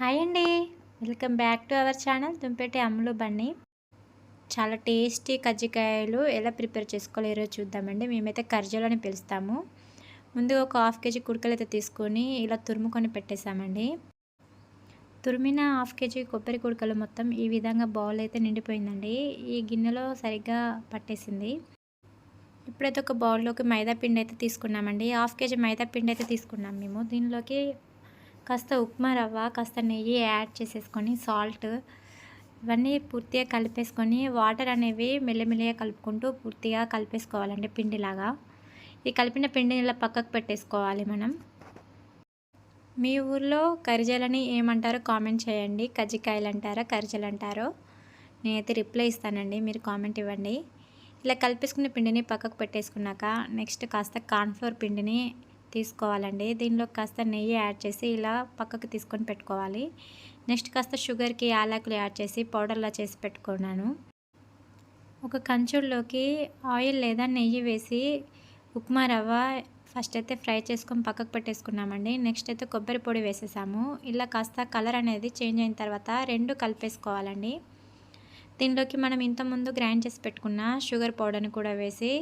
Hi అండి. Welcome back to our channel Dumpeti అమ్ములు బండి చాలా టేస్టీ కజ్జికాయలు ఎలా ప్రిపేర్ చేసుకోలేరో ఈరోజు చూద్దామండి. మేమైతే కర్జలు అని పిలుస్తాము. ముందుగా ఒక హాఫ్ కేజీ కుడకలు అయితే తీసుకొని ఇలా తురుముకొని పెట్టేసామండి తురిమిన హాఫ్ కేజీ కొబ్బరి కుడకలు మొత్తం ఈ విధంగా బౌల్ అయితే నిండిపోయిందండి. ఈ గిన్నెలో సరిగ్గా పట్టేసింది. ఇప్పుడైతే ఒక బౌల్లోకి మైదా పిండి అయితే తీసుకున్నామండి. హాఫ్ కేజీ మైదా పిండి అయితే తీసుకున్నాం మేము. దీనిలోకి కాస్త ఉప్మా రవ్వ కాస్త నెయ్యి యాడ్ చేసేసుకొని సాల్ట్ ఇవన్నీ పూర్తిగా కలిపేసుకొని వాటర్ అనేవి మెల్లమెల్లిగా కలుపుకుంటూ పూర్తిగా కలిపేసుకోవాలండి పిండిలాగా. ఈ కలిపిన పిండిని ఇలా పక్కకు పెట్టేసుకోవాలి మనం. మీ ఊర్లో కరిజలని ఏమంటారో కామెంట్ చేయండి. కజ్జికాయలు అంటారా కరిజలు అంటారో నేనైతే రిప్లై ఇస్తానండి. మీరు కామెంట్ ఇవ్వండి. ఇలా కలిపేసుకున్న పిండిని పక్కకు పెట్టేసుకున్నాక నెక్స్ట్ కాస్త కార్న్ఫ్లోర్ పిండిని తీసుకోవాలండి. దీనిలో కాస్త నెయ్యి యాడ్ చేసి ఇలా పక్కకు తీసుకొని పెట్టుకోవాలి. నెక్స్ట్ కాస్త షుగర్కి యాలకులు యాడ్ చేసి పౌడర్లా చేసి పెట్టుకున్నాను. ఒక కంచుల్లోకి ఆయిల్ లేదా నెయ్యి వేసి ఉప్మా రవ్వ ఫస్ట్ అయితే ఫ్రై చేసుకొని పక్కకు పెట్టేసుకున్నామండి. నెక్స్ట్ అయితే కొబ్బరి పొడి వేసేసాము. ఇలా కాస్త కలర్ అనేది చేంజ్ అయిన తర్వాత రెండు కలిపేసుకోవాలండి. దీనిలోకి మనం ఇంతకుముందు గ్రైండ్ చేసి పెట్టుకున్న షుగర్ పౌడర్ని కూడా వేసి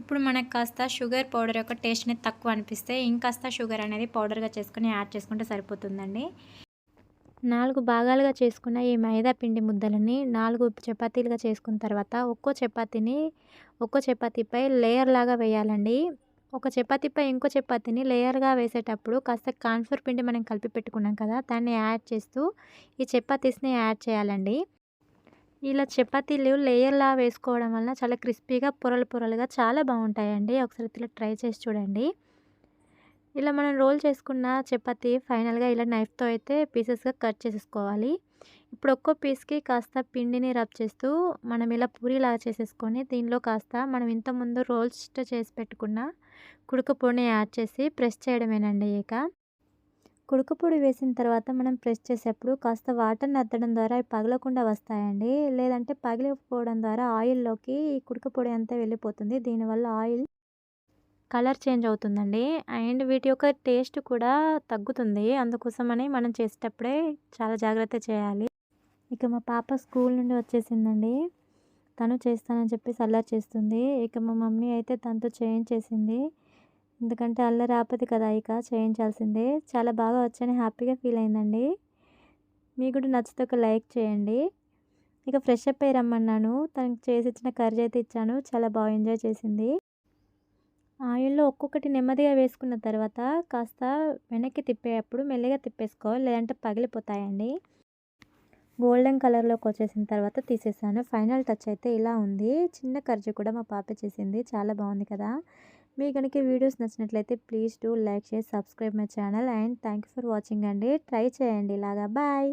ఇప్పుడు మనకు కాస్త షుగర్ పౌడర్ యొక్క టేస్ట్ అనేది తక్కువ అనిపిస్తే ఇంకాస్త షుగర్ అనేది పౌడర్గా చేసుకుని యాడ్ చేసుకుంటే సరిపోతుందండి. నాలుగు భాగాలుగా చేసుకున్న ఈ మైదా పిండి ముద్దలని నాలుగు చపాతీలుగా చేసుకున్న తర్వాత ఒక్కో చపాతీని ఒక్కో చపాతీపై లేయర్ లాగా వేయాలండి. ఒక చపాతీపై ఇంకో చపాతీని లేయర్గా వేసేటప్పుడు కాస్త కాన్ఫర్ పిండి మనం కలిపి పెట్టుకున్నాం కదా దాన్ని యాడ్ చేస్తూ ఈ చపాతీస్ని యాడ్ చేయాలండి. ఇలా చపాతీలు లేయర్లా వేసుకోవడం వల్ల చాలా క్రిస్పీగా పొరలు పొరలుగా చాలా బాగుంటాయండి. ఒకసారి ఇలా ట్రై చేసి చూడండి. ఇలా మనం రోల్ చేసుకున్న చపాతీ ఫైనల్గా ఇలా నైఫ్తో అయితే పీసెస్గా కట్ చేసేసుకోవాలి. ఇప్పుడు ఒక్కో పీస్కి కాస్త పిండిని రబ్ చేస్తూ మనం ఇలా పూరిలాగా చేసేసుకొని దీనిలో కాస్త మనం ఇంతకుముందు రోల్స్ చేసి పెట్టుకున్న కుడుక పొడిని యాడ్ చేసి ప్రెస్ చేయడమేనండి ఇక. కుడుకుపొడి వేసిన తర్వాత మనం ప్రెస్ చేసేప్పుడు కాస్త వాటర్ని అద్దడం ద్వారా అవి పగలకుండా వస్తాయండి. లేదంటే పగిలిపోవడం ద్వారా ఆయిల్లోకి ఈ కుడుకుపొడి అంతా వెళ్ళిపోతుంది. దీనివల్ల ఆయిల్ కలర్ చేంజ్ అవుతుందండి. అండ్ వీటి యొక్క టేస్ట్ కూడా తగ్గుతుంది. అందుకోసమని మనం చేసేటప్పుడే చాలా జాగ్రత్త చేయాలి. ఇక మా పాప స్కూల్ నుండి వచ్చేసిందండి. తను చేస్తానని చెప్పేసి అల్లరి చేస్తుంది. ఇక మా మమ్మీ అయితే తనతో చేయించేసింది. ఎందుకంటే అల్లరి కదా ఇక చేయించాల్సిందే. చాలా బాగా వచ్చని హ్యాపీగా ఫీల్ అయిందండి. మీకు కూడా నచ్చితే ఒక లైక్ చేయండి. ఇక ఫ్రెష్ అప్ అయ్యి రమ్మన్నాను. తనకి చేసి ఇచ్చిన కర్రీ అయితే ఇచ్చాను. చాలా బాగా ఎంజాయ్ చేసింది. ఆయిల్లో ఒక్కొక్కటి నెమ్మదిగా వేసుకున్న తర్వాత కాస్త వెనక్కి తిప్పేటప్పుడు మెల్లిగా తిప్పేసుకోవాలి లేదంటే పగిలిపోతాయండి. గోల్డెన్ కలర్లోకి వచ్చేసిన తర్వాత తీసేసాను. ఫైనల్ టచ్ అయితే ఇలా ఉంది. చిన్న కర్జీ కూడా మా పాప చేసింది. చాలా బాగుంది కదా. మీ కనుక వీడియోస్ నచ్చినట్లయితే ప్లీజ్ డూ లైక్ చేసి subscribe my channel and thank for watching అండి. ట్రై చేయండి. ఇలాగా. బాయ్.